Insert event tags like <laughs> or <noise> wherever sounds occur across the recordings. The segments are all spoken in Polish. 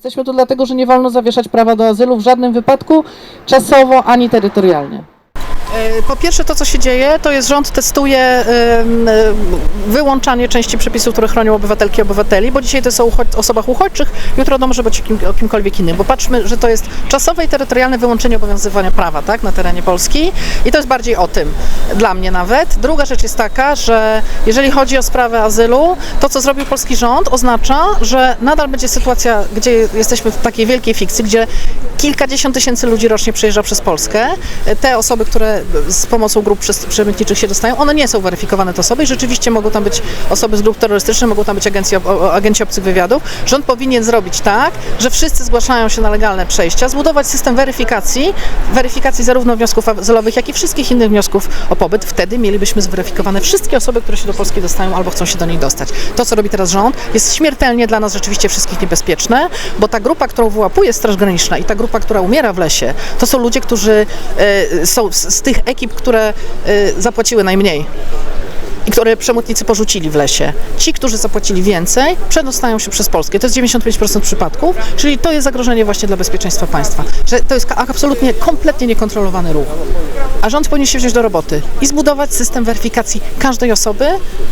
Jesteśmy tu dlatego, że nie wolno zawieszać prawa do azylu w żadnym wypadku, czasowo ani terytorialnie. E, Po pierwsze, to co się dzieje, to jest rząd testuje e, wyłączanie części przepisów, które chronią obywatelki i obywateli, bo dzisiaj to jest o osobach uchodźczych, jutro to może być kim, o kimkolwiek innym, bo patrzmy, że to jest czasowe i terytorialne wyłączenie obowiązywania prawa tak, na terenie Polski i to jest bardziej o tym, dla mnie nawet. Druga rzecz jest taka, że jeżeli chodzi o sprawę azylu, to co zrobił polski rząd oznacza, że nadal będzie sytuacja, gdzie jesteśmy w takiej wielkiej fikcji, gdzie kilkadziesiąt tysięcy ludzi rocznie przejeżdża przez Polskę. Te osoby, które z pomocą grup przemytniczych się dostają, one nie są weryfikowane te osoby i rzeczywiście mogą tam być osoby z grup terrorystycznych, mogą tam być o- agenci obcych wywiadów. Rząd powinien zrobić tak, że wszyscy zgłaszają się na legalne przejścia, zbudować system weryfikacji, weryfikacji zarówno wniosków azylowych, jak i wszystkich innych wniosków o pobyt. Wtedy mielibyśmy zweryfikowane wszystkie osoby, które się do Polski dostają albo chcą się do niej dostać. To, co robi teraz rząd, jest śmiertelnie dla nas rzeczywiście wszystkich niebezpieczne, bo ta grupa, którą wyłapuje Straż Graniczna i ta grupa, która umiera w lesie, to są ludzie, którzy e, są z, z tych ekip, które e, zapłaciły najmniej i które przemytnicy porzucili w lesie. Ci, którzy zapłacili więcej, przedostają się przez Polskę. To jest 95% przypadków, czyli to jest zagrożenie właśnie dla bezpieczeństwa państwa. Że to jest absolutnie, kompletnie niekontrolowany ruch. A rząd powinien się wziąć do roboty i zbudować system weryfikacji każdej osoby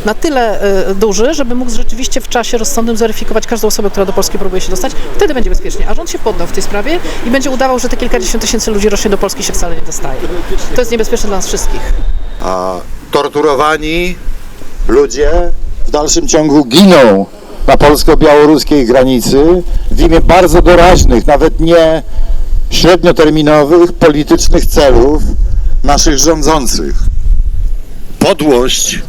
na tyle e, duży, żeby mógł rzeczywiście w czasie rozsądnym zweryfikować każdą osobę, która do Polski próbuje się dostać. Wtedy będzie bezpiecznie. A rząd się poddał w tej sprawie i będzie udawał, że te kilkadziesiąt tysięcy ludzi rocznie do Polski się wcale nie dostaje. To jest niebezpieczne dla nas wszystkich. a torturowani ludzie w dalszym ciągu giną na polsko-białoruskiej granicy w imię bardzo doraźnych, nawet nie średnioterminowych, politycznych celów naszych rządzących. Podłość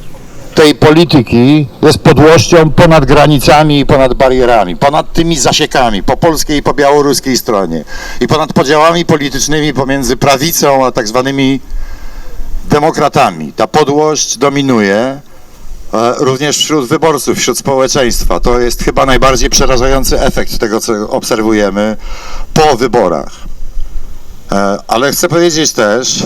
tej polityki jest podłością ponad granicami i ponad barierami, ponad tymi zasiekami po polskiej i po białoruskiej stronie i ponad podziałami politycznymi pomiędzy prawicą a tak zwanymi demokratami. Ta podłość dominuje e, również wśród wyborców, wśród społeczeństwa. To jest chyba najbardziej przerażający efekt tego, co obserwujemy po wyborach. E, Ale chcę powiedzieć też,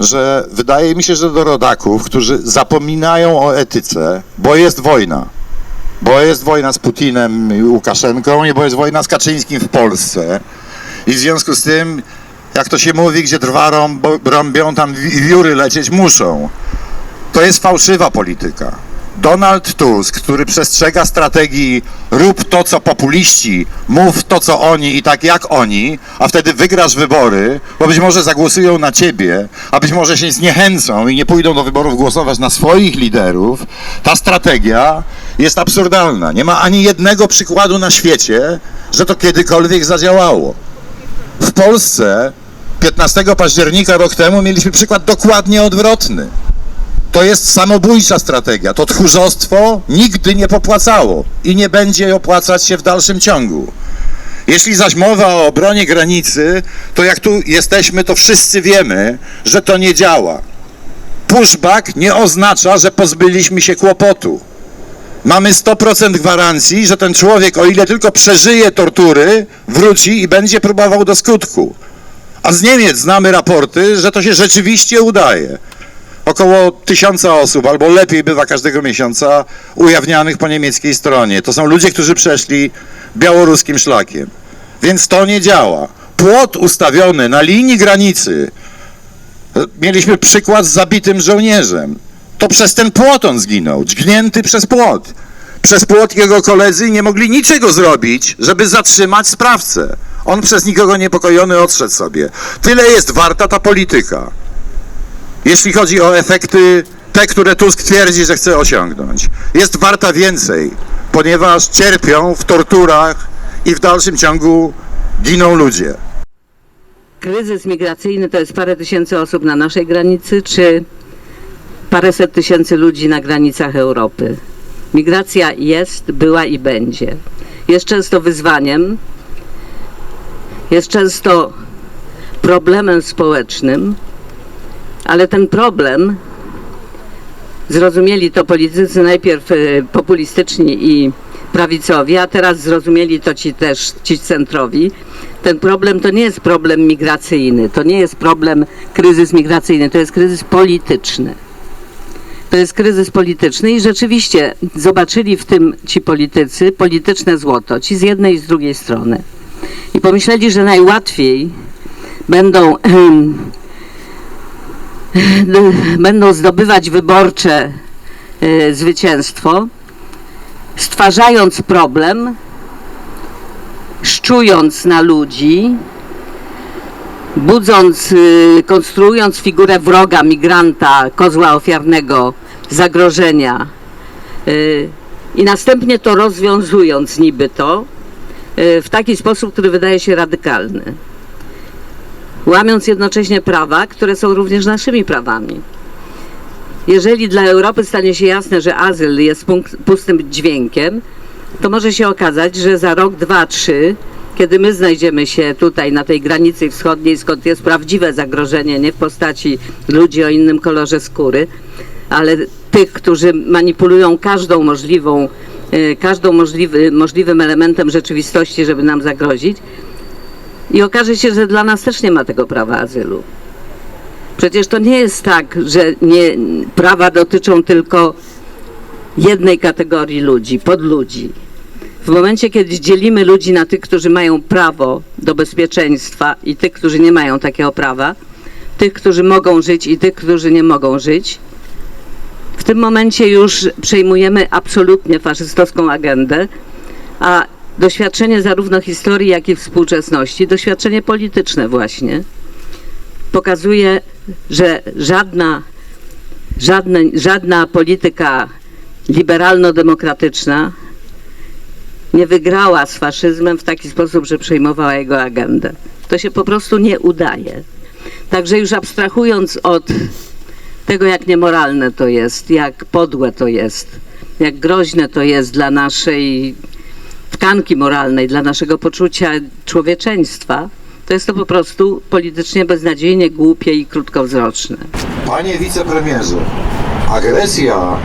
że wydaje mi się, że do rodaków, którzy zapominają o etyce, bo jest wojna, bo jest wojna z Putinem i Łukaszenką i bo jest wojna z Kaczyńskim w Polsce i w związku z tym, jak to się mówi, gdzie drwa rąb- rąbią, tam wi- wióry lecieć muszą. To jest fałszywa polityka. Donald Tusk, który przestrzega strategii rób to, co populiści, mów to, co oni i tak jak oni, a wtedy wygrasz wybory, bo być może zagłosują na ciebie, a być może się zniechęcą i nie pójdą do wyborów głosować na swoich liderów, ta strategia jest absurdalna. Nie ma ani jednego przykładu na świecie, że to kiedykolwiek zadziałało. W Polsce 15 października rok temu mieliśmy przykład dokładnie odwrotny. To jest samobójcza strategia. To tchórzostwo nigdy nie popłacało i nie będzie opłacać się w dalszym ciągu. Jeśli zaś mowa o obronie granicy, to jak tu jesteśmy, to wszyscy wiemy, że to nie działa. Pushback nie oznacza, że pozbyliśmy się kłopotu. Mamy 100% gwarancji, że ten człowiek, o ile tylko przeżyje tortury, wróci i będzie próbował do skutku. A z Niemiec znamy raporty, że to się rzeczywiście udaje. Około tysiąca osób, albo lepiej bywa każdego miesiąca, ujawnianych po niemieckiej stronie. To są ludzie, którzy przeszli białoruskim szlakiem. Więc to nie działa. Płot ustawiony na linii granicy. Mieliśmy przykład z zabitym żołnierzem. To przez ten płot on zginął, dźgnięty przez płot. Przez płot jego koledzy nie mogli niczego zrobić, żeby zatrzymać sprawcę. On przez nikogo niepokojony odszedł sobie. Tyle jest warta ta polityka. Jeśli chodzi o efekty, te, które Tusk twierdzi, że chce osiągnąć. Jest warta więcej, ponieważ cierpią w torturach i w dalszym ciągu giną ludzie. Kryzys migracyjny to jest parę tysięcy osób na naszej granicy, czy paręset tysięcy ludzi na granicach Europy. Migracja jest, była i będzie. Jest często wyzwaniem, jest często problemem społecznym, ale ten problem zrozumieli to politycy najpierw e, populistyczni i prawicowi, a teraz zrozumieli to ci też, ci centrowi. Ten problem to nie jest problem migracyjny, to nie jest problem kryzys migracyjny, to jest kryzys polityczny. To jest kryzys polityczny i rzeczywiście zobaczyli w tym ci politycy polityczne złoto, ci z jednej i z drugiej strony. I pomyśleli, że najłatwiej będą, <clears throat> <laughs> będą zdobywać wyborcze e, zwycięstwo, stwarzając problem, szczując na ludzi, budząc, y, konstruując figurę wroga, migranta, kozła ofiarnego, zagrożenia y, i następnie to rozwiązując niby to y, w taki sposób, który wydaje się radykalny. Łamiąc jednocześnie prawa, które są również naszymi prawami. Jeżeli dla Europy stanie się jasne, że azyl jest pustym dźwiękiem, to może się okazać, że za rok, dwa, trzy, kiedy my znajdziemy się tutaj na tej granicy wschodniej, skąd jest prawdziwe zagrożenie, nie w postaci ludzi o innym kolorze skóry, ale tych, którzy manipulują każdą możliwą, e, każdą możliwy, możliwym elementem rzeczywistości, żeby nam zagrozić. I okaże się, że dla nas też nie ma tego prawa azylu. Przecież to nie jest tak, że nie, prawa dotyczą tylko jednej kategorii ludzi, podludzi. W momencie, kiedy dzielimy ludzi na tych, którzy mają prawo do bezpieczeństwa i tych, którzy nie mają takiego prawa, tych, którzy mogą żyć i tych, którzy nie mogą żyć, w tym momencie już przejmujemy absolutnie faszystowską agendę, a doświadczenie zarówno historii, jak i współczesności, doświadczenie polityczne właśnie, pokazuje, że żadna, żadne, żadna polityka liberalno-demokratyczna nie wygrała z faszyzmem w taki sposób, że przejmowała jego agendę. To się po prostu nie udaje. Także już abstrahując od tego, jak niemoralne to jest, jak podłe to jest, jak groźne to jest dla naszej tkanki moralnej, dla naszego poczucia człowieczeństwa, to jest to po prostu politycznie beznadziejnie głupie i krótkowzroczne. Panie wicepremierze, agresja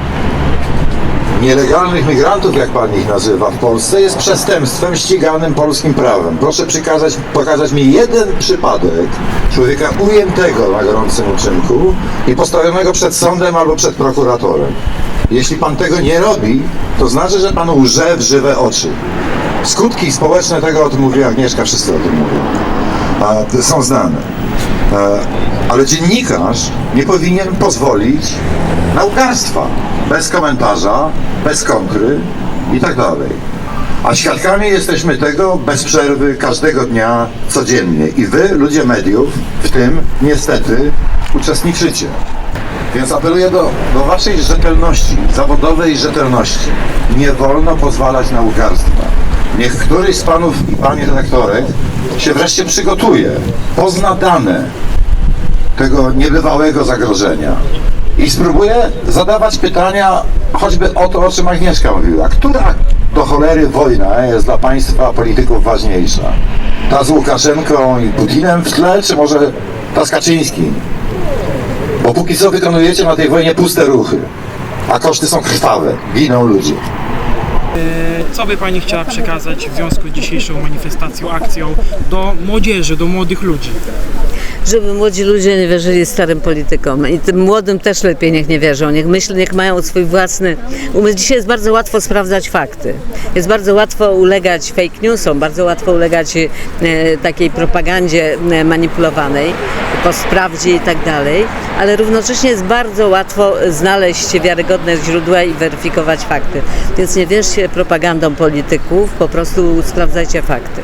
nielegalnych migrantów, jak pan ich nazywa w Polsce, jest przestępstwem ściganym polskim prawem. Proszę przykazać, pokazać mi jeden przypadek człowieka ujętego na gorącym uczynku i postawionego przed sądem albo przed prokuratorem. Jeśli pan tego nie robi, to znaczy, że pan łże w żywe oczy. Skutki społeczne tego, o tym mówiła Agnieszka, wszyscy o tym mówią. A, są znane. E, ale dziennikarz nie powinien pozwolić na ugarstwa. Bez komentarza, bez kontry i tak dalej. A świadkami jesteśmy tego bez przerwy każdego dnia, codziennie. I wy, ludzie mediów, w tym niestety uczestniczycie. Więc apeluję do, do waszej rzetelności, zawodowej rzetelności. Nie wolno pozwalać na ugarstwa. Niech któryś z panów i pani redaktorek się wreszcie przygotuje, pozna dane tego niebywałego zagrożenia i spróbuje zadawać pytania choćby o to, o czym Agnieszka mówiła. Która do cholery wojna jest dla państwa polityków ważniejsza? Ta z Łukaszenką i Putinem w tle, czy może ta z Kaczyńskim? Bo póki co wykonujecie na tej wojnie puste ruchy, a koszty są krwawe, giną ludzie. Co by Pani chciała przekazać w związku z dzisiejszą manifestacją, akcją do młodzieży, do młodych ludzi? Żeby młodzi ludzie nie wierzyli starym politykom i tym młodym też lepiej niech nie wierzą, niech myślą, niech mają swój własny umysł. Dzisiaj jest bardzo łatwo sprawdzać fakty, jest bardzo łatwo ulegać fake newsom, bardzo łatwo ulegać e, takiej propagandzie e, manipulowanej, po sprawdzie i tak dalej, ale równocześnie jest bardzo łatwo znaleźć wiarygodne źródła i weryfikować fakty. Więc nie wierzcie propagandą polityków, po prostu sprawdzajcie fakty.